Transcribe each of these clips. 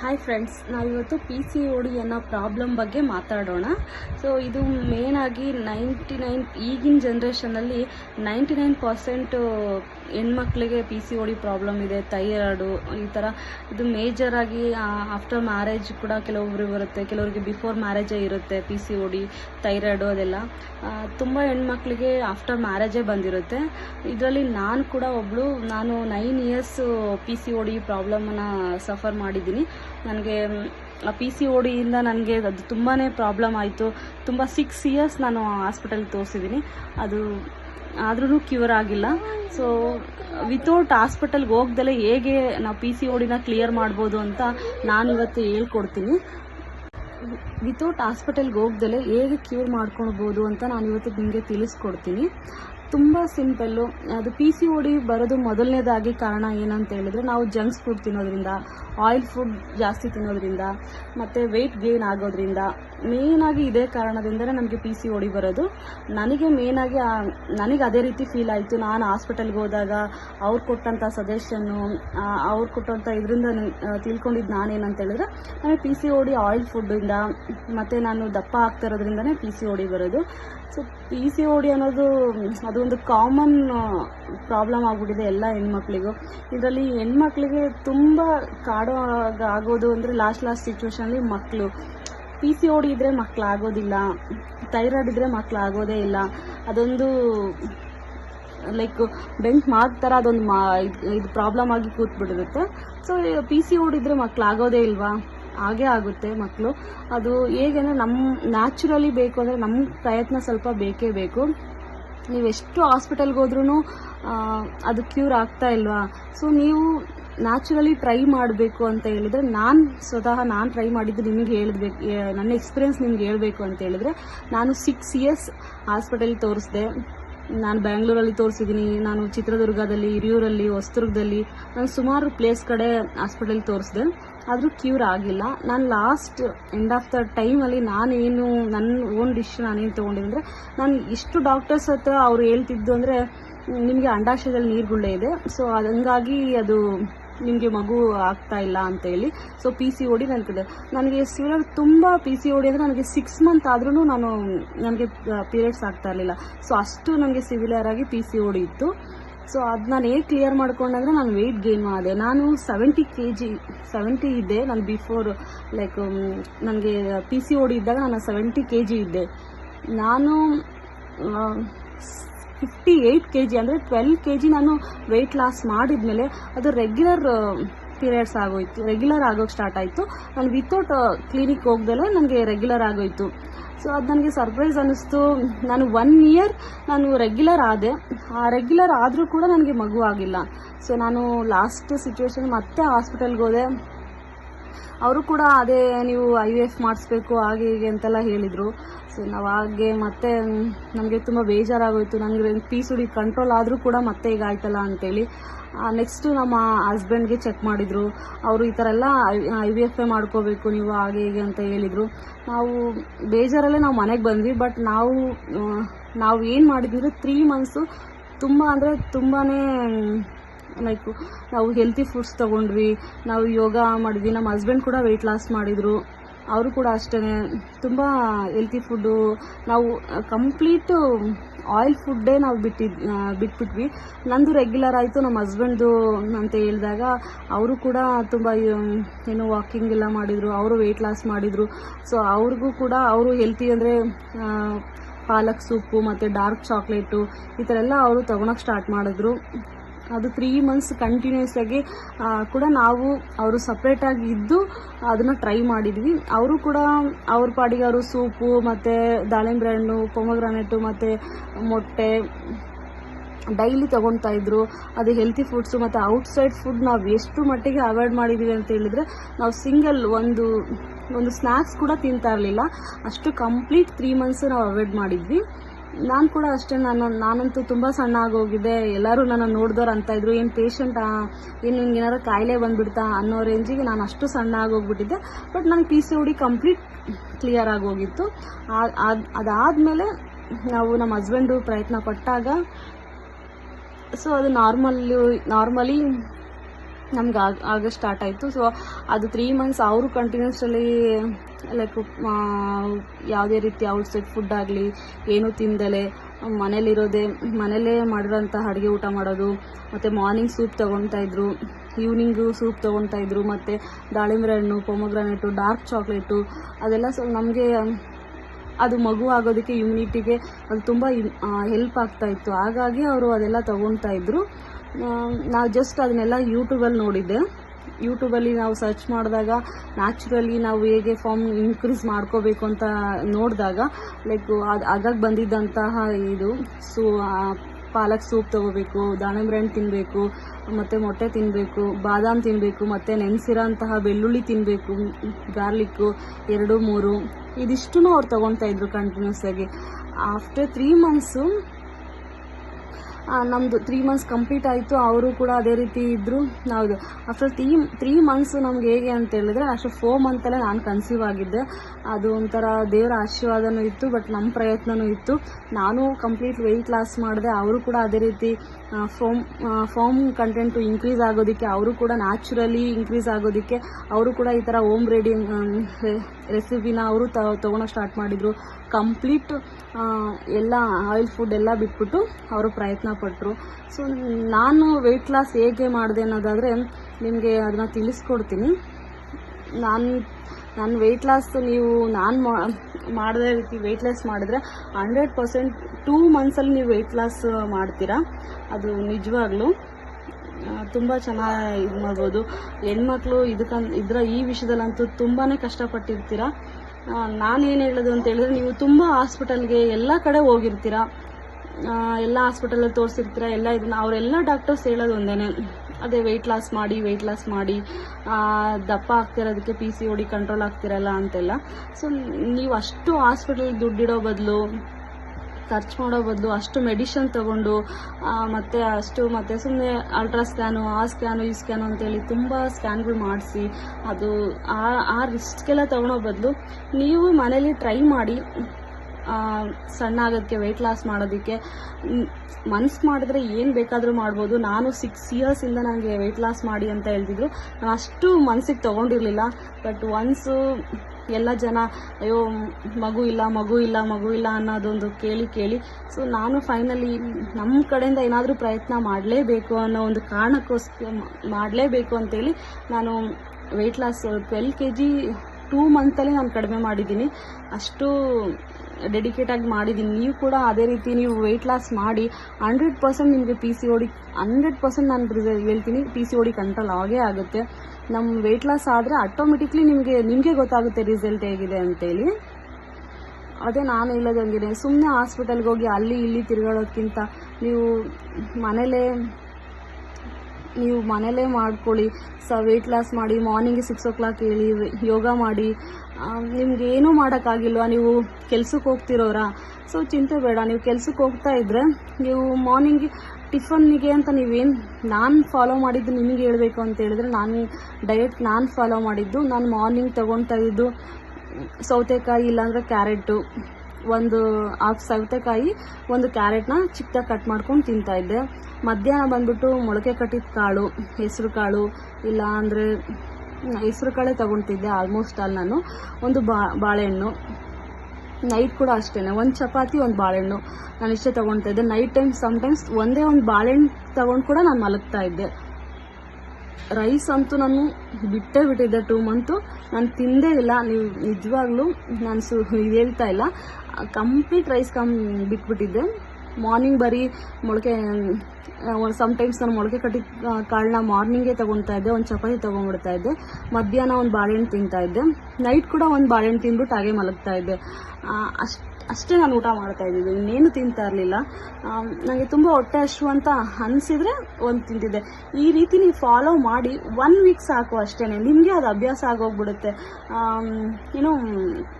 Hi friends ನಾವಿವತ್ತು P C D ಅನ್ನೋ problem ಬಗ್ಗೆ ಮಾತಾಡೋಣ. ಸೊ ಇದು ಮೇನಾಗಿ ನೈಂಟಿ ನೈನ್ ಈಗಿನ ಜನ್ರೇಷನಲ್ಲಿ ನೈಂಟಿ ನೈನ್ ಪರ್ಸೆಂಟು ಹೆಣ್ಮಕ್ಳಿಗೆ ಪಿ ಸಿ ಡಿ ಪ್ರಾಬ್ಲಮ್ ಇದೆ ಥೈರಾಯ್ಡು ಈ ಥರ ಇದು ಮೇಜರಾಗಿ ಆಫ್ಟರ್ ಮ್ಯಾರೇಜ್ ಕೂಡ ಕೆಲವೊಬ್ರಿಗೆ ಬರುತ್ತೆ, ಕೆಲವರಿಗೆ ಬಿಫೋರ್ ಮ್ಯಾರೇಜೇ ಇರುತ್ತೆ ಪಿ ಸಿ ಡಿ ಥೈರಾಯ್ಡು ಅದೆಲ್ಲ. ತುಂಬ ಹೆಣ್ಮಕ್ಳಿಗೆ ಆಫ್ಟರ್ ಮ್ಯಾರೇಜೇ ಬಂದಿರುತ್ತೆ. ಇದರಲ್ಲಿ ನಾನು ಕೂಡ ಒಬ್ಬಳು ನಾನು nine years P C D ಪ್ರಾಬ್ಲಮನ್ನು suffer ಮಾಡಿದ್ದೀನಿ. ನನಗೆ ಪಿ ಸಿ ಒ ಡಿಯಿಂದ ನನಗೆ ಅದು ತುಂಬಾ ಪ್ರಾಬ್ಲಮ್ ಆಯಿತು. ತುಂಬ ಸಿಕ್ಸ್ ಇಯರ್ಸ್ ನಾನು ಹಾಸ್ಪಿಟಲ್ ತೋರಿಸಿದ್ದೀನಿ ಅದು ಆದ್ರೂ ಕ್ಯೂರ್ ಆಗಿಲ್ಲ. ಸೊ ವಿತೌಟ್ ಹಾಸ್ಪಿಟಲ್ಗೆ ಹೋಗ್ದಲೇ ಹೇಗೆ ನಾವು ಪಿ ಸಿ ಒ ಡಿನ ಕ್ಲಿಯರ್ ಮಾಡ್ಬೋದು ಅಂತ ನಾನು ಇವತ್ತು ಹೇಳ್ಕೊಡ್ತೀನಿ ವಿತೌಟ್ ಹಾಸ್ಪಿಟಲ್ಗೆ ಹೋಗ್ದಲೇ ಹೇಗೆ ಕ್ಯೂರ್ ಮಾಡ್ಕೊಳ್ಬೋದು ಅಂತ ನಾನು ಇವತ್ತು ನಿಮಗೆ ತಿಳಿಸ್ಕೊಡ್ತೀನಿ. ತುಂಬ ಸಿಂಪಲ್ಲು. ಅದು ಪಿ ಸಿ ಒ ಡಿ ಬರೋದು ಮೊದಲನೇದಾಗಿ ಕಾರಣ ಏನಂತ ಹೇಳಿದ್ರೆ, ನಾವು ಜಂಕ್ಸ್ ಫುಡ್ ತಿನ್ನೋದ್ರಿಂದ ಆಯಿಲ್ ಫುಡ್ ಜಾಸ್ತಿ ತಿನ್ನೋದ್ರಿಂದ, ಮತ್ತು ವೆಯ್ಟ್ ಗೇನ್ ಆಗೋದ್ರಿಂದ ಮೇಯ್ನಾಗಿ ಇದೇ ಕಾರಣದಿಂದಲೇ ನಮಗೆ ಪಿ ಸಿ ಓ ಬರೋದು. ನನಗೆ ಮೇಯ್ನಾಗಿ ನನಗೆ ಅದೇ ರೀತಿ ಫೀಲ್ ಆಯಿತು. ನಾನು ಹಾಸ್ಪಿಟಲ್ಗೆ ಹೋದಾಗ ಅವ್ರು ಕೊಟ್ಟಂಥ ಸಜೆಷನ್ನು ಅವ್ರು ಕೊಟ್ಟಂಥ ಇದರಿಂದ ತಿಳ್ಕೊಂಡಿದ್ದು ನಾನೇನಂತ ಹೇಳಿದ್ರೆ, ನನಗೆ P C O D oil ಫುಡ್ಡಿಂದ ಮತ್ತು ನಾನು ದಪ್ಪ ಆಗ್ತಾ ಇರೋದ್ರಿಂದನೇ ಪಿ ಸಿ ಓ ಬರೋದು. So P C O D ಅನ್ನೋದು ಅದೊಂದು ಕಾಮನ್ ಪ್ರಾಬ್ಲಮ್ ಆಗಿಬಿಟ್ಟಿದೆ ಎಲ್ಲ ಹೆಣ್ಮಕ್ಳಿಗೂ. ಇದರಲ್ಲಿ ಹೆಣ್ಮಕ್ಳಿಗೆ ತುಂಬ ಕಾಡೋ ಆಗೋದು ಅಂದರೆ ಲಾಸ್ಟ್ ಲಾಸ್ಟ್ ಸಿಚುವೇಶನಲ್ಲಿ ಮಕ್ಕಳು ಪಿ ಸಿ ಓಡಿ ಇದ್ದರೆ ಮಕ್ಕಳಾಗೋದಿಲ್ಲ ಥೈರಾಯ್ಡ್ ಇದ್ದರೆ ಮಕ್ಕಳಾಗೋದೇ ಇಲ್ಲ. ಅದೊಂದು ಲೈಕ್ ಬೆಂಟ್ ಮಾರ್ಕ್ ಥರ ಅದೊಂದು ಮಾ, ಇದು ಪ್ರಾಬ್ಲಮ್ ಆಗಿ ಕೂತ್ಬಿಟ್ಟಿರುತ್ತೆ. ಸೊ ಪಿ ಸಿ ಓಡಿದ್ರೆ ಮಕ್ಳು ಆಗೋದೇ ಇಲ್ವಾ? ಹಾಗೇ ಆಗುತ್ತೆ ಮಕ್ಕಳು ಅದು ಹೇಗೆಂದರೆ ನಮ್ಮ ನ್ಯಾಚುರಲಿ ಬೇಕು ಅಂದರೆ ನಮ್ಮ ಪ್ರಯತ್ನ ಸ್ವಲ್ಪ ಬೇಕೇ ಬೇಕು. ನೀವೆಷ್ಟು ಹಾಸ್ಪಿಟಲ್ಗೆ ಹೋದ್ರೂ ಅದು ಕ್ಯೂರ್ ಆಗ್ತಾ ಇಲ್ವಾ? ಸೊ ನೀವು ನ್ಯಾಚುರಲಿ ಟ್ರೈ ಮಾಡಬೇಕು ಅಂತ ಹೇಳಿದರೆ, ನಾನು ಸ್ವತಃ ನಾನು ಟ್ರೈ ಮಾಡಿದ್ದು ನಿಮಗೆ ಹೇಳಬೇಕು ನನ್ನ ಎಕ್ಸ್ಪೀರಿಯನ್ಸ್ ನಿಮ್ಗೆ ಹೇಳಬೇಕು ಅಂತ ಹೇಳಿದ್ರೆ, ನಾನು ಸಿಕ್ಸ್ ಇಯರ್ಸ್ ಹಾಸ್ಪಿಟಲ್ ತೋರಿಸಿದೆ. ನಾನು ಬ್ಯಾಂಗ್ಳೂರಲ್ಲಿ ತೋರಿಸಿದ್ದೀನಿ, ನಾನು ಚಿತ್ರದುರ್ಗದಲ್ಲಿ, ಹಿರಿಯೂರಲ್ಲಿ, ಹೊಸದುರ್ಗದಲ್ಲಿ, ನಾನು ಸುಮಾರು ಪ್ಲೇಸ್ ಕಡೆ ಹಾಸ್ಪಿಟಲ್ ತೋರಿಸಿದೆ. ಆದರೂ ಕ್ಯೂರ್ ಆಗಿಲ್ಲ. ನಾನು ಲಾಸ್ಟ್ ಎಂಡ್ ಆಫ್ ದ ಟೈಮಲ್ಲಿ ನಾನೇನು ನನ್ನ ಓನ್ ಡಿಶ್ ನಾನೇನು ತೊಗೊಂಡಿದ್ದೆ ಅಂದರೆ, ನಾನು ಇಷ್ಟು ಡಾಕ್ಟರ್ಸ್ ಹತ್ರ ಅವ್ರು ಹೇಳ್ತಿದ್ದು ಅಂದರೆ, ನಿಮಗೆ ಅಂಡಾಶಯದಲ್ಲಿ ನೀರುಗುಳ್ಳೆ ಇದೆ. ಸೊ ಹಂಗಾಗಿ ಅದು ನಿಮಗೆ ಮಗು ಆಗ್ತಾ ಇಲ್ಲ ಅಂತ ಹೇಳಿ. ಸೊ ಪಿ ಸಿ ಓಡಿ ನನಗೆ ನನಗೆ ಸಿವಿಲರ್ ತುಂಬ ಪಿ ಸಿ ಓಡಿ ಅಂದರೆ ನನಗೆ ಸಿಕ್ಸ್ ಮಂತ್ ಆದ್ರೂ ನಾನು, ನನಗೆ ಪೀರಿಯಡ್ಸ್ ಆಗ್ತಾ ಇರಲಿಲ್ಲ. ಸೊ ಅಷ್ಟು ನನಗೆ ಸಿವಿಲರ್ ಆಗಿ ಪಿ ಸಿ ಓಡಿ ಇತ್ತು. ಸೊ ಅದು ನಾನು ಏನು ಕ್ಲಿಯರ್ ಮಾಡ್ಕೊಂಡಂದ್ರೆ ನಾನು ವೆಯ್ಟ್ ಗೇನ್ ಮಾಡಿದೆ. ನಾನು ಸೆವೆಂಟಿ ಕೆ ಜಿ ಸೆವೆಂಟಿ ಇದ್ದೆ. ನಾನು ಬಿಫೋರ್ ಲೈಕ್ ನನಗೆ ಪಿ ಸಿ ಓಡಿ ಇದ್ದಾಗ ನಾನು ಸೆವೆಂಟಿ ಕೆ ಜಿ ಇದ್ದೆ. ನಾನು ಫಿಫ್ಟಿ ಏಯ್ಟ್ ಕೆ ಜಿ ಅಂದರೆ ಟ್ವೆಲ್ ಕೆ ಜಿ ನಾನು ವೆಯ್ಟ್ ಲಾಸ್ ಮಾಡಿದ್ಮೇಲೆ ಅದು ರೆಗ್ಯುಲರ್ ಪೀರಿಯಡ್ಸ್ ಆಗೋಯ್ತು. ರೆಗ್ಯುಲರ್ ಆಗೋಕ್ಕೆ ಸ್ಟಾರ್ಟ್ ಆಯಿತು. ನಾನು ವಿತೌಟ್ ಕ್ಲಿನಿಕ್ ಹೋಗ್ದಲೇ ನನಗೆ ರೆಗ್ಯುಲರ್ ಆಗೋಯ್ತು. ಸೊ ಅದು ನನಗೆ ಸರ್ಪ್ರೈಸ್ ಅನ್ನಿಸ್ತು. ನಾನು ಒನ್ ಇಯರ್ ನಾನು ರೆಗ್ಯುಲರ್ ಆದೆ. ಆ ರೆಗ್ಯುಲರ್ ಆದರೂ ಕೂಡ ನನಗೆ ಮಗು ಆಗಿಲ್ಲ. ಸೊ ನಾನು ಲಾಸ್ಟ್ ಸಿಚುವೇಶನ್ ಮತ್ತೆ ಹಾಸ್ಪಿಟಲ್ಗೆ ಹೋದೆ. ಅವರು ಕೂಡ ಅದೇ ನೀವು ಐ ವಿ ಎಫ್ ಮಾಡಿಸ್ಬೇಕು, ಹಾಗೆ ಹೀಗೆ ಅಂತೆಲ್ಲ ಹೇಳಿದರು. ಸೊ ನಾವು ಹಾಗೆ ಮತ್ತೆ ನಮಗೆ ತುಂಬ ಬೇಜಾರಾಗೋಯಿತು. ನನಗೆ ಪಿ ಕಂಟ್ರೋಲ್ ಆದರೂ ಕೂಡ ಮತ್ತೆ ಈಗ ಆಯ್ತಲ್ಲ ಅಂತೇಳಿ. ನೆಕ್ಸ್ಟು ನಮ್ಮ ಹಸ್ಬೆಂಡ್ಗೆ ಚೆಕ್ ಮಾಡಿದರು. ಅವರು ಈ ಥರ ಎಲ್ಲ ಐ ವಿ ಎಫ್ ಎ ಮಾಡ್ಕೋಬೇಕು, ನೀವು ಹಾಗೆ ಹೀಗೆ ಅಂತ ಹೇಳಿದರು. ನಾವು ಬೇಜಾರಲ್ಲೇ ನಾವು ಮನೆಗೆ ಬಂದ್ವಿ ಬಟ್ ನಾವು ನಾವು ಏನು ಮಾಡಿದ್ವಿ ಅಂದರೆ ತ್ರೀ ಮಂತ್ಸು ತುಂಬ ಅಂದರೆ ತುಂಬಾ ಲೈಕ್ ನಾವು ಹೆಲ್ತಿ ಫುಡ್ಸ್ ತೊಗೊಂಡ್ವಿ, ನಾವು ಯೋಗ ಮಾಡಿದ್ವಿ, ನಮ್ಮ ಹಸ್ಬೆಂಡ್ ಕೂಡ ವೆಯ್ಟ್ ಲಾಸ್ ಮಾಡಿದರು, ಅವರು ಕೂಡ ಅಷ್ಟೇ ತುಂಬ ಹೆಲ್ತಿ ಫುಡ್ಡು ನಾವು ಕಂಪ್ಲೀಟು ಆಯಿಲ್ ಫುಡ್ಡೇ ನಾವು ಬಿಟ್ಟಿದ್ ಬಿಟ್ಬಿಟ್ವಿ. ನಂದು ರೆಗ್ಯುಲರ್ ಆಯಿತು, ನಮ್ಮ ಹಸ್ಬೆಂಡ್ದು ಅಂತ ಹೇಳಿದಾಗ, ಅವರು ಕೂಡ ತುಂಬ ಏನು ವಾಕಿಂಗ್ ಎಲ್ಲ ಮಾಡಿದರು, ಅವರು ವೆಯ್ಟ್ ಲಾಸ್ ಮಾಡಿದರು. ಸೊ ಅವ್ರಿಗೂ ಕೂಡ ಅವರು ಹೆಲ್ತಿ ಅಂದರೆ ಪಾಲಕ್ ಸೂಪು ಮತ್ತು ಡಾರ್ಕ್ ಚಾಕ್ಲೇಟು ಈ ಥರ ಎಲ್ಲ ಅವರು ತೊಗೊಳಕ್ಕೆ ಸ್ಟಾರ್ಟ್ ಮಾಡಿದ್ರು. ಅದು ತ್ರೀ ಮಂತ್ಸ್ ಕಂಟಿನ್ಯೂಸ್ ಆಗಿ ಕೂಡ ನಾವು ಅವರು ಸಪ್ರೇಟಾಗಿ ಇದ್ದು ಅದನ್ನು ಟ್ರೈ ಮಾಡಿದ್ವಿ. ಅವರು ಕೂಡ ಅವ್ರ ಪಾಡಿಗೆ ಅವರು ಸೂಪು ಮತ್ತು ದಾಳಿಂಬೆ ಹಣ್ಣು ಪೊಮಗ್ರಾನೆಟು ಮತ್ತು ಮೊಟ್ಟೆ ಡೈಲಿ ತೊಗೊಳ್ತಾ ಇದ್ರು. ಅದು ಹೆಲ್ತಿ ಫುಡ್ಸು ಮತ್ತು ಔಟ್ಸೈಡ್ ಫುಡ್ ನಾವು ಎಷ್ಟು ಮಟ್ಟಿಗೆ ಅವಾಯ್ಡ್ ಮಾಡಿದ್ದೀವಿ ಅಂತ ಹೇಳಿದ್ರೆ, ನಾವು ಸಿಂಗಲ್ ಒಂದು ಒಂದು ಸ್ನ್ಯಾಕ್ಸ್ ಕೂಡ ತಿಂತಾ ಇರಲಿಲ್ಲ. ಅಷ್ಟು ಕಂಪ್ಲೀಟ್ ತ್ರೀ ಮಂತ್ಸ್ ನಾವು ಅವಾಯ್ಡ್ ಮಾಡಿದ್ವಿ. ನಾನು ಕೂಡ ಅಷ್ಟೇ, ನಾನು, ನಾನಂತೂ ತುಂಬ ಸಣ್ಣ ಆಗೋಗಿದ್ದೆ ಎಲ್ಲರೂ ನನ್ನ ನೋಡಿದವ್ರು ಅಂತ ಇದ್ರು, ಏನು ಪೇಷಂಟ್ ಏನು ನಿಮ್ಗೆ ಏನಾರು ಕಾಯಿಲೆ ಬಂದುಬಿಡ್ತಾ ಅನ್ನೋ ರೇಂಜಿಗೆ ನಾನು ಅಷ್ಟು ಸಣ್ಣ ಆಗೋಗ್ಬಿಟ್ಟಿದ್ದೆ ಬಟ್ ನನಗೆ P C O D complete clear ಆಗೋಗಿತ್ತು. ಅದಾದಮೇಲೆ ನಾವು ನಮ್ಮ ಹಸ್ಬೆಂಡು ಪ್ರಯತ್ನ ಪಟ್ಟಾಗ ಸೊ ಅದು ನಾರ್ಮಲ್ಲು ನಾರ್ಮಲಿ ನಮ್ಗೆ ಆಗ ಆಗ ಸ್ಟಾರ್ಟ್ ಆಯಿತು. ಸೊ ಅದು ತ್ರೀ ಮಂತ್ಸ್ ಅವರು ಕಂಟಿನ್ಯೂಸಲ್ಲಿ ಲೈಕ್ ಯಾವುದೇ ರೀತಿ ಔಟ್ಸೈಡ್ ಫುಡ್ ಆಗಲಿ, ಏನೂ ತಿಂದಲೆ, ಮನೇಲಿರೋದೇ, ಮನೇಲೇ ಮಾಡಿರೋಂಥ ಅಡುಗೆ ಊಟ ಮಾಡೋದು, ಮತ್ತು ಮಾರ್ನಿಂಗ್ ಸೂಪ್ ತೊಗೊತಾ ಇದ್ರು ಈವ್ನಿಂಗು ಸೂಪ್ ತೊಗೊತಾ ಇದ್ರು, ಮತ್ತು ದಾಳಿಂಬೆ ಹಣ್ಣು ಪೊಮೊಗ್ರಾನೇಟು ಡಾರ್ಕ್ ಚಾಕ್ಲೇಟು ಅದೆಲ್ಲ ಸೊ ನಮಗೆ, ಅದು ಮಗು ಆಗೋದಕ್ಕೆ ಇಮ್ಯುನಿಟಿಗೆ ಅದು ತುಂಬ ಹೆಲ್ಪ್ ಆಗ್ತಾ ಇತ್ತು. ಹಾಗಾಗಿ ಅವರು ಅದೆಲ್ಲ ತೊಗೊತಾ ಇದ್ರು. ನಾವು ಜಸ್ಟ್ ಅದನ್ನೆಲ್ಲ ಯೂಟ್ಯೂಬಲ್ಲಿ ನೋಡಿದ್ದೆ. ಯೂಟ್ಯೂಬಲ್ಲಿ ನಾವು ಸರ್ಚ್ ಮಾಡಿದಾಗ ನ್ಯಾಚುರಲಿ ನಾವು ಹೇಗೆ ಫಾರ್ಮ್ ಇನ್ಕ್ರೀಸ್ ಮಾಡ್ಕೋಬೇಕು ಅಂತ ನೋಡಿದಾಗ ಲೈಕ್ ಅದು ಆಗಾಗ ಬಂದಿದ್ದಂತಹ ಇದು, ಸು ಪಾಲಕ್ ಸೂಪ್ ತೊಗೋಬೇಕು ದಾಳಿಂಬೆ ಹಣ್ಣು ತಿನ್ನಬೇಕು ಮತ್ತು ಮೊಟ್ಟೆ ತಿನ್ನಬೇಕು ಬಾದಾಮ್ ತಿನ್ನಬೇಕು ಮತ್ತು ನೆನೆಸಿರೋಂತಹ ಬೆಳ್ಳುಳ್ಳಿ ತಿನ್ನಬೇಕು ಗಾರ್ಲಿಕ್ಕು ಎರಡು, ಮೂರು ಇದಿಷ್ಟೂ ಅವ್ರು ತೊಗೊತಾಯಿದ್ರು ಕಂಟಿನ್ಯೂಸ್ ಆಗಿ. ಆಫ್ಟರ್ ತ್ರೀ ಮಂತ್ಸು ನಮ್ಮದು ತ್ರೀ ಮಂತ್ಸ್ ಕಂಪ್ಲೀಟ್ ಆಯಿತು, ಅವರು ಕೂಡ ಅದೇ ರೀತಿ ಇದ್ದರು ಹೌದು ಆಫ್ಟರ್ ತ್ರೀ ತ್ರೀ ಮಂತ್ಸ್ ನಮ್ಗೆ ಹೇಗೆ ಅಂತ ಹೇಳಿದ್ರೆ ಅಷ್ಟು ಫೋರ್ ಮಂತಲ್ಲೇ ನಾನು ಕನ್ಸೀವ್ ಆಗಿದ್ದೆ. ಅದು ಒಂಥರ ದೇವರ ಆಶೀರ್ವಾದನೂ ಇತ್ತು ಬಟ್ ನಮ್ಮ ಪ್ರಯತ್ನವೂ ಇತ್ತು. ನಾನು ಕಂಪ್ಲೀಟ್ ವೆಯ್ಟ್ ಲಾಸ್ ಮಾಡಿದೆ, ಅವರು ಕೂಡ ಅದೇ ರೀತಿ ಫೋಮ್ ಫೋಮ್ ಕಂಟೆಂಟು ಇನ್ಕ್ರೀಸ್ ಆಗೋದಕ್ಕೆ, ಅವರು ಕೂಡ ನ್ಯಾಚುರಲಿ ಇನ್ಕ್ರೀಸ್ ಆಗೋದಕ್ಕೆ, ಅವರು ಕೂಡ ಈ ಥರ ಓಮ್ ರೆಡಿ ರೆಸಿಪಿನ ಅವರು ತೊಗೊಳೋ ಸ್ಟಾರ್ಟ್ ಮಾಡಿದರು. ಕಂಪ್ಲೀಟ್ ಎಲ್ಲ ಆಯಿಲ್ ಫುಡ್ ಎಲ್ಲ ಬಿಟ್ಬಿಟ್ಟು, ಅವರು ಪ್ರಯತ್ನ ಪಟ್ಟರು ಸೊ ನಾನು ವೆಯ್ಟ್ ಲಾಸ್ ಹೇಗೆ ಮಾಡಿದೆ ಅನ್ನೋದಾದರೆ ನಿಮಗೆ ಅದನ್ನ ತಿಳಿಸ್ಕೊಡ್ತೀನಿ. ನಾನು ನಾನು ವೆಯ್ಟ್ ಲಾಸ್ ನೀವು, ನಾನು ಮಾಡದೇ ರೀತಿ ವೆಯ್ಟ್ ಲಾಸ್ ಮಾಡಿದ್ರೆ ಹಂಡ್ರೆಡ್ ಪರ್ಸೆಂಟ್ ಟೂ ಮಂತ್ಸಲ್ಲಿ ನೀವು ವೆಯ್ಟ್ ಲಾಸ್ ಮಾಡ್ತೀರಾ. ಅದು ನಿಜವಾಗ್ಲೂ. ತುಂಬ ಚೆನ್ನಾಗಿ ಇದು ಮಾಡ್ಬೋದು. ಹೆಣ್ಮಕ್ಳು ಇದಕ್ಕಂತ ಇದರ ಈ ವಿಷಯದಲ್ಲಂತೂ ತುಂಬಾ ಕಷ್ಟಪಟ್ಟಿರ್ತೀರ. ನಾನೇನು ಹೇಳೋದು ಅಂತ ಹೇಳಿದ್ರೆ ನೀವು ತುಂಬ ಹಾಸ್ಪಿಟಲ್ಗೆ ಎಲ್ಲ ಕಡೆ ಹೋಗಿರ್ತೀರ. ಎಲ್ಲ ಹಾಸ್ಪಿಟಲಲ್ಲಿ ತೋರಿಸಿರ್ತೀರ. ಎಲ್ಲ ಇದನ್ನ ಅವರೆಲ್ಲ ಡಾಕ್ಟರ್ಸ್ ಹೇಳೋದು ಒಂದೇ ಅದೇ ವೆಯ್ಟ್ ಲಾಸ್ ಮಾಡಿ ವೆಯ್ಟ್ ಲಾಸ್ ಮಾಡಿ ದಪ್ಪ ಆಗ್ತಿರೋದಕ್ಕೆ P C O D control ಆಗ್ತಿರಲ್ಲ ಅಂತೆಲ್ಲ. ಸೊ ನೀವು ಅಷ್ಟು ಹಾಸ್ಪಿಟಲ್ ದುಡ್ಡಿಡೋ ಬದಲು, ಖರ್ಚು ಮಾಡೋ ಬದಲು, ಅಷ್ಟು ಮೆಡಿಷನ್ ತಗೊಂಡು ಮತ್ತು ಅಷ್ಟು ಮತ್ತು ಸುಮ್ಮನೆ ಅಲ್ಟ್ರಾ ಸ್ಕ್ಯಾನು ಆ ಸ್ಕ್ಯಾನು ಈ ಸ್ಕ್ಯಾನು ಅಂತೇಳಿ ತುಂಬ ಸ್ಕ್ಯಾನ್ಗಳು ಮಾಡಿಸಿ, ಅದು ಆ ಆ ರಿಸ್ಕ್ಗೆಲ್ಲ ತಗೊಳೋ ಬದಲು ನೀವು ಮನೇಲಿ ಟ್ರೈ ಮಾಡಿ ಸಣ್ಣ ಆಗೋದಕ್ಕೆ ವೆಯ್ಟ್ ಲಾಸ್ ಮಾಡೋದಕ್ಕೆ ಮನ್ಸು ಮಾಡಿದ್ರೆ ಏನು ಬೇಕಾದರೂ ಮಾಡ್ಬೋದು. ನಾನು ಸಿಕ್ಸ್ ಇಯರ್ಸಿಂದ ನನಗೆ ವೆಯ್ಟ್ ಲಾಸ್ ಮಾಡಿ ಅಂತ ಹೇಳ್ತಿದ್ರು. ನಾನು ಅಷ್ಟು ಮನಸ್ಸಿಗೆ ತೊಗೊಂಡಿರಲಿಲ್ಲ. ಬಟ್ ಒನ್ಸು ಎಲ್ಲ ಜನ, ಅಯ್ಯೋ, ಮಗು ಇಲ್ಲ ಮಗು ಇಲ್ಲ ಮಗು ಇಲ್ಲ ಅನ್ನೋದೊಂದು ಕೇಳಿ ಕೇಳಿ. ಸೊ ನಾನು ಫೈನಲಿ ನಮ್ಮ ಕಡೆಯಿಂದ ಏನಾದರೂ ಪ್ರಯತ್ನ ಮಾಡಲೇಬೇಕು ಅನ್ನೋ ಒಂದು ಕಾರಣಕ್ಕೋಸ್ಕರ ಮಾಡಲೇಬೇಕು ಅಂತೇಳಿ ನಾನು weight loss twelve K G two ಮಂತಲ್ಲಿ ನಾನು ಕಡಿಮೆ ಮಾಡಿದ್ದೀನಿ. ಅಷ್ಟು ಡೆಡಿಕೇಟಾಗಿ ಮಾಡಿದ್ದೀನಿ ನೀವು ಕೂಡ ಅದೇ ರೀತಿ ನೀವು ವೆಯ್ಟ್ ಲಾಸ್ ಮಾಡಿ ಹಂಡ್ರೆಡ್ ಪರ್ಸೆಂಟ್ ನಿಮಗೆ P C O D hundred percent ನಾನು ರಿಸಲ್ ಹೇಳ್ತೀನಿ ಪಿ ಸಿ ಓಡಿ ಕಂಟ್ರೋಲ್ ಆಗೇ ಆಗುತ್ತೆ. ನಮ್ಮ ವೆಯ್ಟ್ ಲಾಸ್ ಆದರೆ ಆಟೋಮೆಟಿಕ್ಲಿ ನಿಮಗೆ ನಿಮಗೆ ಗೊತ್ತಾಗುತ್ತೆ ರಿಸಲ್ಟ್ ಹೇಗಿದೆ ಅಂತೇಳಿ. ಅದೇ ನಾನು ಹೇಳೋದಂಗಿದೆ ಸುಮ್ಮನೆ ಹಾಸ್ಪಿಟಲ್ಗೆ ಹೋಗಿ ಅಲ್ಲಿ ಇಲ್ಲಿ ತಿರುಗಾಡೋದ್ಕಿಂತ ನೀವು ಮನೇಲೇ ನೀವು ಮನೇಲೇ ಮಾಡ್ಕೊಳ್ಳಿ. ಸ ವೆಯ್ಟ್ ಲಾಸ್ ಮಾಡಿ ಮಾರ್ನಿಂಗ್ ಸಿಕ್ಸ್ ಓ ಕ್ಲಾಕ್ ಹೇಳಿ ಯೋಗ ಮಾಡಿ. ನಿಮ್ಗೆ ಏನೂ ಮಾಡೋಕ್ಕಾಗಿಲ್ವಾ? ನೀವು ಕೆಲ್ಸಕ್ಕೆ ಹೋಗ್ತಿರೋರಾ? ಸೊ ಚಿಂತೆ ಬೇಡ. ನೀವು ಕೆಲ್ಸಕ್ಕೆ ಹೋಗ್ತಾ ಇದ್ದರೆ ನೀವು ಮಾರ್ನಿಂಗ್ ಟಿಫನ್ನಿಗೆ ಅಂತ ನೀವೇನು, ನಾನು ಫಾಲೋ ಮಾಡಿದ್ದು ನಿಮಗೆ ಹೇಳಬೇಕು ಅಂತ ಹೇಳಿದ್ರೆ ನಾನು ಡಯಟ್ ನಾನು ಫಾಲೋ ಮಾಡಿದ್ದು. ನಾನು ಮಾರ್ನಿಂಗ್ ತೊಗೊಳ್ತಾ ಇದ್ದು ಸೌತೆಕಾಯಿ ಇಲ್ಲಾಂದರೆ ಕ್ಯಾರೆಟು ಒಂದು ಹಾಫ್ ಸೌತೆಕಾಯಿ, ಒಂದು ಕ್ಯಾರೆಟ್ನ ಚಿಕ್ಕದಾಗಿ ಕಟ್ ಮಾಡ್ಕೊಂಡು ತಿಂತಾ ಇದ್ದೆ. ಮಧ್ಯಾಹ್ನ ಬಂದ್ಬಿಟ್ಟು ಮೊಳಕೆ ಕಟ್ಟಿದ ಕಾಳು, ಹೆಸರು ಕಾಳು, ಇಲ್ಲ ಅಂದರೆ ಹೆಸರು ಕಾಳೆ ತೊಗೊಳ್ತಿದ್ದೆ ಆಲ್ಮೋಸ್ಟ್ ಆಲ್ ನಾನು. ಒಂದು ಬಾ, ಬಾಳೆಹಣ್ಣು. ನೈಟ್ ಕೂಡ ಅಷ್ಟೇ ಒಂದು ಚಪಾತಿ, ಒಂದು ಬಾಳೆಹಣ್ಣು. ನಾನು ಇಷ್ಟೇ ತೊಗೊಳ್ತಾ ಇದ್ದೆ. ನೈಟ್ ಟೈಮ್ ಸಮ್ಟೈಮ್ಸ್ ಒಂದೇ ಒಂದು ಬಾಳೆಹಣ್ಣು ತೊಗೊಂಡು ಕೂಡ ನಾನು ಮಲಗ್ತಾ ಇದ್ದೆ. ರೈಸ್ ಅಂತೂ ನಾನು ಬಿಟ್ಟೇ ಬಿಟ್ಟಿದ್ದೆ ಟೂ ಮಂತು ನಾನು ತಿಂದೇ ಇಲ್ಲ. ನೀವು ನಿಜವಾಗ್ಲೂ ನಾನು ಸು ಹೇಳ್ತಾ ಇಲ್ಲ. ಕಂಪ್ಲೀಟ್ ರೈಸ್ ಕಮ್ ಬಿಟ್ಬಿಟ್ಟಿದ್ದೆ. ಮಾರ್ನಿಂಗ್ ಬರೀ ಮೊಳಕೆ ಸಮ್ಟೈಮ್ಸ್ ನಾನು ಮೊಳಕೆ ಕಟ್ಟಿ ಕಾಳನ್ನ ಮಾರ್ನಿಂಗೇ ತೊಗೊಳ್ತಾ ಇದ್ದೆ, ಒಂದು ಚಪಾತಿ ತೊಗೊಂಡ್ಬಿಡ್ತಾ ಇದ್ದೆ. ಮಧ್ಯಾಹ್ನ ಒಂದು ಬಾಳೆಹಣ್ಣು ತಿಂತಾ ಇದ್ದೆ. ನೈಟ್ ಕೂಡ ಒಂದು ಬಾಳೆಹಣ್ಣು ತಿಂದ್ಬಿಟ್ಟು ಹಾಗೆ ಮಲಗ್ತಾ ಇದ್ದೆ. ಅಷ್ಟು ಅಷ್ಟೇ ನಾನು ಊಟ ಮಾಡ್ತಾ ಇದ್ದಿದ್ದು, ಇನ್ನೇನು ತಿಂತಾ ಇರಲಿಲ್ಲ. ನನಗೆ ತುಂಬ ಹೊಟ್ಟೆ ಹಶು ಅಂತ ಅನಿಸಿದ್ರೆ ಒಂದು ತಿಂತಿದ್ದೆ. ಈ ರೀತಿ ನೀವು ಫಾಲೋ ಮಾಡಿ ಒನ್ ವೀಕ್ ಸಾಕು ಅಷ್ಟೇ ನಿಮಗೆ ಅದು ಅಭ್ಯಾಸ ಆಗೋಗ್ಬಿಡುತ್ತೆ. ಏನು,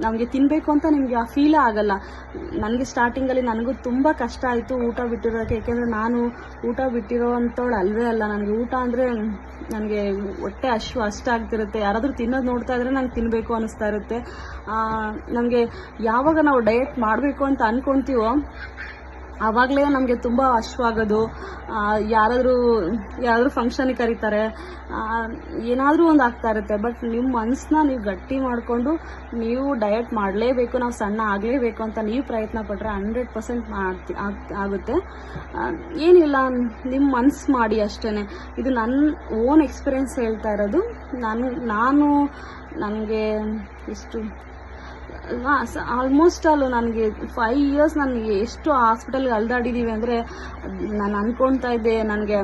ನಮಗೆ ತಿನ್ನಬೇಕು ಅಂತ ನಿಮಗೆ ಆ ಫೀಲೇ ಆಗಲ್ಲ. ನನಗೆ ಸ್ಟಾರ್ಟಿಂಗಲ್ಲಿ ನನಗೂ ತುಂಬ ಕಷ್ಟ ಆಯಿತು ಊಟ ಬಿಟ್ಟಿರೋಕ್ಕೆ ಏಕೆಂದರೆ ನಾನು ಊಟ ಬಿಟ್ಟಿರೋ ಅಂಥವಳು ಅಲ್ವೇ ಅಲ್ಲ. ನನಗೆ ಊಟ ಅಂದರೆ ನನಗೆ ಹೊಟ್ಟೆ ಹಶು ಅಷ್ಟಾಗ್ತಿರುತ್ತೆ ಯಾರಾದರೂ ತಿನ್ನೋದು ನೋಡ್ತಾ ಇದ್ರೆ ನಂಗೆ ತಿನ್ನಬೇಕು ಅನ್ನಿಸ್ತಾ ಇರುತ್ತೆ. ನಮಗೆ ಯಾವಾಗ ನಾವು ಡಯಟ್ ಮಾಡಬೇಕು ಅಂತ ಅಂದ್ಕೊತೀವೋ ಆವಾಗಲೇ ನಮಗೆ ತುಂಬ ಅಶ್ವಾಗೋದು. ಯಾರಾದರೂ ಯಾರಾದರೂ ಫಂಕ್ಷನಿಗೆ ಕರೀತಾರೆ ಏನಾದರೂ ಒಂದು ಆಗ್ತಾ ಇರುತ್ತೆ ಬಟ್ ನಿಮ್ಮ ಮನಸ್ಸನ್ನ ನೀವು ಗಟ್ಟಿ ಮಾಡಿಕೊಂಡು ನೀವು ಡಯಟ್ ಮಾಡಲೇಬೇಕು, ನಾವು ಸಣ್ಣ ಆಗಲೇಬೇಕು ಅಂತ ನೀವು ಪ್ರಯತ್ನ ಪಟ್ಟರೆ ಹಂಡ್ರೆಡ್ ಪರ್ಸೆಂಟ್ ಮಾಡ್ತಿ, ಆಗ್- ಆಗುತ್ತೆ. ಏನಿಲ್ಲ ನಿಮ್ಮ ಮನಸ್ಸು ಮಾಡಿ ಅಷ್ಟೇ ಇದು ನನ್ನ ಓನ್ ಎಕ್ಸ್ಪೀರಿಯೆನ್ಸ್ ಹೇಳ್ತಾ ಇರೋದು. ನಾನು ನಾನು ನನಗೆ ಎಷ್ಟು ಆಲ್ಮೋಸ್ಟ್ ಆಲ್ ನನಗೆ ಫೈವ್ ಇಯರ್ಸ್ ನನಗೆ ಎಷ್ಟು ಹಾಸ್ಪಿಟಲ್ಗೆ ಅಲ್ದಾಡಿದ್ದೀವಿ ಅಂದರೆ ನಾನು ಅನ್ಕೊಳ್ತಾ ಇದ್ದೆ, ನನಗೆ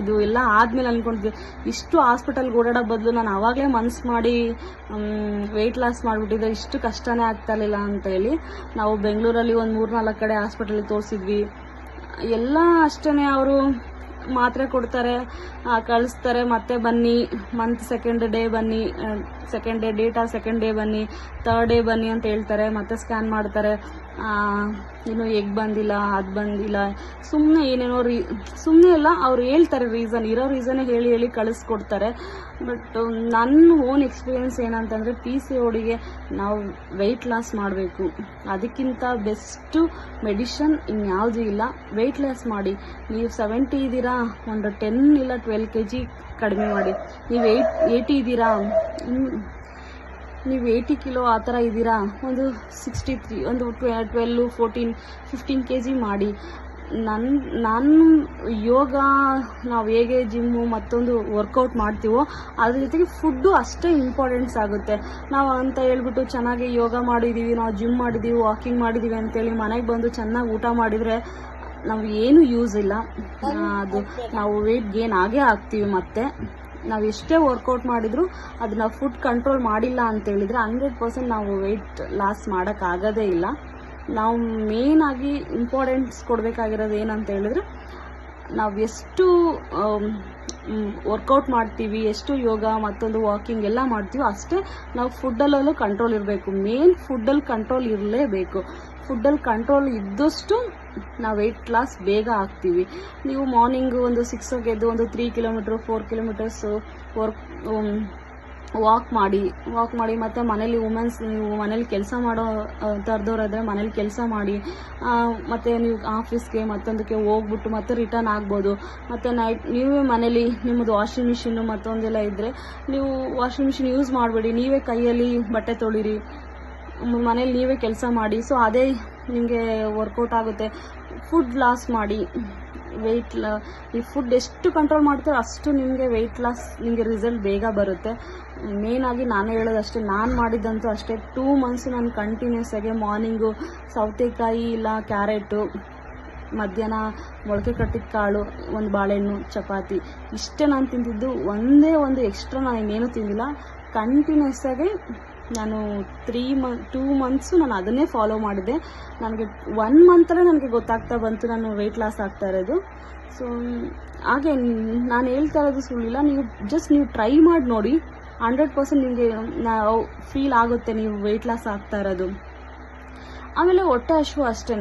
ಇದು ಎಲ್ಲ ಆದಮೇಲೆ ಅನ್ಕೊಂಡ್ವಿ. ಇಷ್ಟು ಹಾಸ್ಪಿಟಲ್ಗೆ ಓಡಾಡೋ ಬದಲು ನಾನು ಆವಾಗಲೇ ಮನ್ಸು ಮಾಡಿ ವೆಯ್ಟ್ ಲಾಸ್ ಮಾಡಿಬಿಟ್ಟಿದ್ರೆ ಇಷ್ಟು ಕಷ್ಟನೇ ಆಗ್ತಾ ಅಂತ ಹೇಳಿ ನಾವು ಬೆಂಗಳೂರಲ್ಲಿ ಒಂದು ಮೂರು ನಾಲ್ಕು ಕಡೆ ಹಾಸ್ಪಿಟಲ್ಗೆ ತೋರಿಸಿದ್ವಿ. ಎಲ್ಲ ಅಷ್ಟೇ ಅವರು ಮಾತ್ರೆ ಕೊಡ್ತಾರೆ ಕಳಿಸ್ತಾರೆ. ಮತ್ತೆ ಬನ್ನಿ ಮಂತ್ ಸೆಕೆಂಡ್ ಡೇ ಬನ್ನಿ second day data second day ಬನ್ನಿ ತರ್ಡ್ ಡೇ ಬನ್ನಿ ಅಂತ ಹೇಳ್ತಾರೆ. ಮತ್ತೆ ಸ್ಕ್ಯಾನ್ ಮಾಡ್ತಾರೆ. ಇನ್ನು ಎಗ್ ಬಂದಿಲ್ಲ, ಅದು ಬಂದಿಲ್ಲ. ಸುಮ್ಮನೆ ಏನೇನೋ ರೀ ಸುಮ್ಮನೆ ಅಲ್ಲ, ಅವ್ರು ಹೇಳ್ತಾರೆ ರೀಸನ್ ಇರೋ ರೀಸನ್ ಹೇಳಿ ಹೇಳಿ ಕಳಿಸ್ಕೊಡ್ತಾರೆ. ಬಟ್ ನನ್ನ ಓನ್ ಎಕ್ಸ್ಪೀರಿಯೆನ್ಸ್ ಏನಂತಂದರೆ ಪಿ ಸಿ ಓಡಿಗೆ ನಾವು ವೆಯ್ಟ್ ಲಾಸ್ ಮಾಡಬೇಕು. ಅದಕ್ಕಿಂತ ಬೆಸ್ಟು ಮೆಡಿಷನ್ ಇನ್ಯಾವುದೂ ಇಲ್ಲ. ವೆಯ್ಟ್ ಲಾಸ್ ಮಾಡಿ. ನೀವು ಸೆವೆಂಟಿ ಇದ್ದೀರಾ, ಒಂದು ಟೆನ್ ಇಲ್ಲ ಟ್ವೆಲ್ ಕೆ ಜಿ ಕಡಿಮೆ ಮಾಡಿ. ನೀವು ಏಯ್ಟ್ ಏಯ್ಟಿ ಇದ್ದೀರಾ ನೀವು ಏಯ್ಟಿ ಕಿಲೋ ಆ ಥರ ಇದ್ದೀರಾ? ಒಂದು ಸಿಕ್ಸ್ಟಿ ತ್ರೀ ಒಂದು ಟ್ವೆ twelve fourteen fifteen K G ಮಾಡಿ. ನನ್ನ ನನ್ನ ಯೋಗ ನಾವು ಹೇಗೆ ಜಿಮ್ಮು ಮತ್ತೊಂದು ವರ್ಕೌಟ್ ಮಾಡ್ತೀವೋ ಅದ್ರ ಜೊತೆಗೆ ಫುಡ್ಡು ಅಷ್ಟೇ ಇಂಪಾರ್ಟೆನ್ಸ್ ಆಗುತ್ತೆ. ನಾವು ಅಂತ ಹೇಳ್ಬಿಟ್ಟು ಚೆನ್ನಾಗಿ ಯೋಗ ಮಾಡಿದ್ದೀವಿ ನಾವು ಜಿಮ್ ಮಾಡಿದ್ದೀವಿ ವಾಕಿಂಗ್ ಮಾಡಿದ್ದೀವಿ ಅಂತೇಳಿ ಮನೆಗೆ ಬಂದು ಚೆನ್ನಾಗಿ ಊಟ ಮಾಡಿದರೆ ನಾವು ಏನು ಯೂಸ್ ಇಲ್ಲ. ಅದು ನಾವು ವೆಯ್ಟ್ ಗೇನ್ ಆಗೇ ಆಗ್ತೀವಿ ಮತ್ತೆ. ನಾವು ಎಷ್ಟೇ ವರ್ಕೌಟ್ ಮಾಡಿದ್ರು ಅದನ್ನ ಫುಡ್ ಕಂಟ್ರೋಲ್ ಮಾಡಿಲ್ಲ ಅಂತ ಹೇಳಿದ್ರೆ ಹಂಡ್ರೆಡ್ ಪರ್ಸೆಂಟ್ ನಾವು ವೆಯ್ಟ್ ಲಾಸ್ ಮಾಡೋಕ್ಕಾಗೋದೇ ಇಲ್ಲ. ನಾವು ಮೇನ್ ಆಗಿ ಇಂಪಾರ್ಟೆನ್ಸ್ ಕೊಡಬೇಕಾಗಿರೋದು ಏನಂತ ಹೇಳಿದ್ರೆ ನಾವು ಎಷ್ಟು ವರ್ಕೌಟ್ ಮಾಡ್ತೀವಿ, ಎಷ್ಟು ಯೋಗ ಮತ್ತೊಂದು ವಾಕಿಂಗ್ ಎಲ್ಲ ಮಾಡ್ತೀವೋ ಅಷ್ಟೇ ನಾವು ಫುಡ್ಡಲ್ಲೂ ಕಂಟ್ರೋಲ್ ಇರಬೇಕು. ಮೇನ್ ಫುಡ್ಡಲ್ಲಿ ಕಂಟ್ರೋಲ್ ಇರಲೇಬೇಕು. ಫುಡ್ಡಲ್ಲಿ ಕಂಟ್ರೋಲ್ ಇದ್ದಷ್ಟು ನಾವು ವೆಯ್ಟ್ ಲಾಸ್ ಬೇಗ ಆಗ್ತೀವಿ. ನೀವು ಮಾರ್ನಿಂಗು ಒಂದು ಸಿಕ್ಸ್ಗೆ ಎದ್ದು ಒಂದು three kilometre four kilometres work walk ಮಾಡಿ ವಾಕ್ ಮಾಡಿ ಮತ್ತು ಮನೇಲಿ ವುಮೆನ್ಸ್ ನೀವು ಮನೇಲಿ ಕೆಲಸ ಮಾಡೋ ಥರದವ್ರಾದರೆ ಮನೇಲಿ ಕೆಲಸ ಮಾಡಿ ಮತ್ತು ನೀವು ಆಫೀಸ್ಗೆ ಮತ್ತೊಂದಕ್ಕೆ ಹೋಗ್ಬಿಟ್ಟು ಮತ್ತೆ ರಿಟರ್ನ್ ಆಗ್ಬೋದು. ಮತ್ತು ನೈಟ್ ನೀವೇ ಮನೇಲಿ ನಿಮ್ಮದು ವಾಷಿಂಗ್ ಮಿಷಿನ್ನು ಮತ್ತೊಂದೆಲ್ಲ ಇದ್ದರೆ ನೀವು ವಾಷಿಂಗ್ ಮಿಷಿನ್ ಯೂಸ್ ಮಾಡಬೇಡಿ. ನೀವೇ ಕೈಯಲ್ಲಿ ಬಟ್ಟೆ ತೊಳಿರಿ. ಮನೇಲಿ ನೀವೇ ಕೆಲಸ ಮಾಡಿ. ಸೊ ಅದೇ ನಿಮಗೆ ವರ್ಕೌಟ್ ಆಗುತ್ತೆ. ಫುಡ್ ಲಾಸ್ ಮಾಡಿ. ವೆಯ್ಟ್ ಲ, ಈ ಫುಡ್ ಎಷ್ಟು ಕಂಟ್ರೋಲ್ ಮಾಡ್ತೀರೋ ಅಷ್ಟು ನಿಮಗೆ ವೆಯ್ಟ್ ಲಾಸ್ ನಿಮಗೆ ರಿಸಲ್ಟ್ ಬೇಗ ಬರುತ್ತೆ. ಮೇನಾಗಿ ನಾನು ಹೇಳೋದಷ್ಟೇ, ನಾನು ಮಾಡಿದ್ದಂತೂ ಅಷ್ಟೇ. ಟೂ ಮಂತ್ಸ್ ನಾನು ಕಂಟಿನ್ಯೂಸ್ ಆಗಿ ಮಾರ್ನಿಂಗು ಸೌತೆಕಾಯಿ ಇಲ್ಲ ಕ್ಯಾರೆಟು ಮಧ್ಯಾಹ್ನ ಮೊಳಕೆ ಕಟ್ಟಿದ ಕಾಳು, ಒಂದು ಬಾಳೆಹಣ್ಣು, ಚಪಾತಿ, ಇಷ್ಟೇ ನಾನು ತಿಂದಿದ್ದು. ಒಂದೇ ಒಂದು ಎಕ್ಸ್ಟ್ರಾ ನಾನು ಇನ್ನೇನು ತಿಂದಿಲ್ಲ. ಕಂಟಿನ್ಯೂಸ್ ಆಗಿ ನಾನು ತ್ರೀ ಮಂತ್ ಟೂ ಮಂತ್ಸು ನಾನು ಅದನ್ನೇ ಫಾಲೋ ಮಾಡಿದೆ ನನಗೆ ಒನ್ ಮಂತಲ್ಲೇ ನನಗೆ ಗೊತ್ತಾಗ್ತಾ ಬಂತು ನಾನು ವೆಯ್ಟ್ ಲಾಸ್ ಆಗ್ತಾ ಇರೋದು. ಸೊ ಹಾಗೆ ನಾನು ಹೇಳ್ತಾ ಇರೋದು ಸುಳ್ಳಿಲ್ಲ ನೀವು ಜಸ್ಟ್ ನೀವು ಟ್ರೈ ಮಾಡಿ ನೋಡಿ. ಹಂಡ್ರೆಡ್ ಪರ್ಸೆಂಟ್ ನಿಮಗೆ ಫೀಲ್ ಆಗುತ್ತೆ ನೀವು ವೆಯ್ಟ್ ಲಾಸ್ ಆಗ್ತಾ ಇರೋದು. ಆಮೇಲೆ ಹೊಟ್ಟೆ ಹಶು ಅಷ್ಟೇ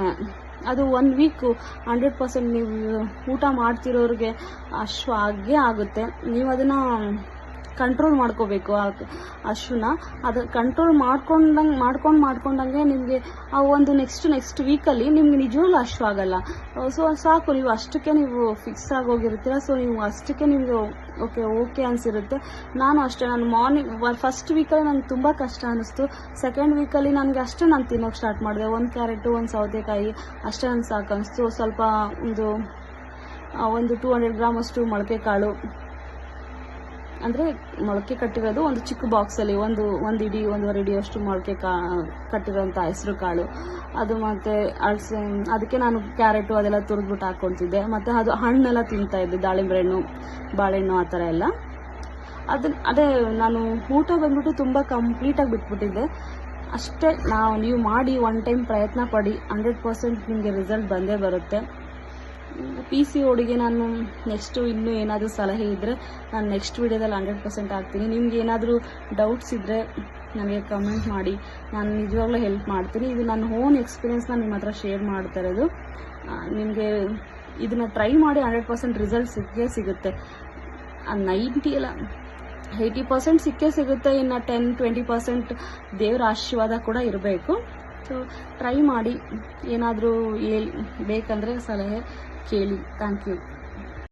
ಅದು ಒನ್ ವೀಕು ಹಂಡ್ರೆಡ್ ಪರ್ಸೆಂಟ್ ನೀವು ಊಟ ಮಾಡ್ತಿರೋರಿಗೆ ಅಶ್ವ ಆಗೇ ಆಗುತ್ತೆ. ನೀವು ಅದನ್ನು ಕಂಟ್ರೋಲ್ ಮಾಡ್ಕೋಬೇಕು ಆ ಅದು ಕಂಟ್ರೋಲ್ ಮಾಡ್ಕೊಂಡಂಗೆ, ಮಾಡ್ಕೊಂಡು ಮಾಡ್ಕೊಂಡಂಗೆ ನಿಮಗೆ ಆ ಒಂದು ನೆಕ್ಸ್ಟ್ ನೆಕ್ಸ್ಟ್ ವೀಕಲ್ಲಿ ನಿಮ್ಗೆ ನಿಜವಾಗ್ಲೂ ಅಶ್ವ ಆಗಲ್ಲ. ಸೊ ಸಾಕು, ನೀವು ಅಷ್ಟಕ್ಕೆ ನೀವು ಫಿಕ್ಸ್ ಆಗೋಗಿರ್ತೀರ. ಸೊ ನೀವು ಅಷ್ಟಕ್ಕೆ ನಿಮಗೆ ಓಕೆ ಓಕೆ ಅನಿಸಿರುತ್ತೆ. ನಾನು ಅಷ್ಟೇ, ನಾನು ಮಾರ್ನಿಂಗ್ ಫಸ್ಟ್ ವೀಕಲ್ಲಿ ನನಗೆ ತುಂಬ ಕಷ್ಟ ಅನ್ನಿಸ್ತು ಸೆಕೆಂಡ್ ವೀಕಲ್ಲಿ ನನಗೆ ಅಷ್ಟೇ ನಾನು ತಿನ್ನೋಕೆ ಸ್ಟಾರ್ಟ್ ಮಾಡಿದೆ. ಒಂದು ಕ್ಯಾರೆಟು ಒಂದು ಸೌತೆಕಾಯಿ, ಅಷ್ಟೇ ನನಗೆ ಸಾಕು ಅನಿಸ್ತು ಸ್ವಲ್ಪ ಒಂದು ಒಂದು ಟೂ ಹಂಡ್ರೆಡ್ ಗ್ರಾಮ್ ಅಷ್ಟು ಮೊಳಕೆ ಕಾಳು ಅಂದರೆ ಮೊಳಕೆ ಕಟ್ಟಿರೋದು ಒಂದು ಚಿಕ್ಕ ಬಾಕ್ಸಲ್ಲಿ ಒಂದು ಒಂದು ಇಡಿ, ಒಂದೂವರೆ ಇಡಿಯಷ್ಟು ಮೊಳಕೆ ಕಾ ಕಟ್ಟಿರೋಂಥ ಹೆಸರು ಕಾಳು. ಅದು ಮತ್ತು ಅಳಸೆ, ಅದಕ್ಕೆ ನಾನು ಕ್ಯಾರೆಟು ಅದೆಲ್ಲ ತುರಿದ್ಬಿಟ್ಟು ಹಾಕ್ಕೊಳ್ತಿದ್ದೆ. ಮತ್ತು ಅದು ಹಣ್ಣೆಲ್ಲ ತಿಂತಾ ಇದ್ದೆ ದಾಳಿಂಬೆ ಹಣ್ಣು ಬಾಳೆಹಣ್ಣು ಆ ಥರ ಎಲ್ಲ. ಅದನ್ನ ಅದೇ ನಾನು ಊಟ ಬಂದ್ಬಿಟ್ಟು ತುಂಬ ಕಂಪ್ಲೀಟಾಗಿ ಬಿಟ್ಬಿಟ್ಟಿದ್ದೆ. ಅಷ್ಟೇ, ನಾವು, ನೀವು ಮಾಡಿ ಒನ್ ಟೈಮ್ ಪ್ರಯತ್ನ ಪಡಿ ಹಂಡ್ರೆಡ್ ಪರ್ಸೆಂಟ್ ನಿಮಗೆ ರಿಸಲ್ಟ್ ಬಂದೇ ಬರುತ್ತೆ. ಪಿ ಸಿ ಓಡಿಗೆ ನಾನು ನೆಕ್ಸ್ಟು ಇನ್ನೂ ಏನಾದರೂ ಸಲಹೆ ಇದ್ದರೆ ನಾನು ನೆಕ್ಸ್ಟ್ ವೀಡಿಯೋದಲ್ಲಿ ಹಂಡ್ರೆಡ್ ಪರ್ಸೆಂಟ್ ಆಗ್ತೀನಿ. ನಿಮ್ಗೆ ಏನಾದರೂ ಡೌಟ್ಸ್ ಇದ್ದರೆ ನನಗೆ ಕಮೆಂಟ್ ಮಾಡಿ. ನಾನು ನಿಜವಾಗ್ಲೂ ಹೆಲ್ಪ್ ಮಾಡ್ತೀನಿ. ಇದು ನನ್ನ ಓನ್ ಎಕ್ಸ್ಪೀರಿಯೆನ್ಸ್ನ ನಿಮ್ಮ ಹತ್ರ ಶೇರ್ ಮಾಡ್ತಾ ಇರೋದು. ನಿಮಗೆ ಇದನ್ನು ಟ್ರೈ ಮಾಡಿ ಹಂಡ್ರೆಡ್ ಪರ್ಸೆಂಟ್ ರಿಸಲ್ಟ್ ಸಿಕ್ಕೇ ಸಿಗುತ್ತೆ. ನೈಂಟಿ ಎಲ್ಲ ಏಯ್ಟಿ ಪರ್ಸೆಂಟ್ ಸಿಕ್ಕೇ ಸಿಗುತ್ತೆ. ಇನ್ನು ಟೆನ್ ಟ್ವೆಂಟಿ ಪರ್ಸೆಂಟ್ ದೇವರ ಆಶೀರ್ವಾದ ಕೂಡ ಇರಬೇಕು. ಸೊ ಟ್ರೈ ಮಾಡಿ. ಏನಾದರೂ ಹೇಳಿ, ಬೇಕಂದರೆ ಸಲಹೆ ಕೇಳಿ ಥ್ಯಾಂಕ್ ಯು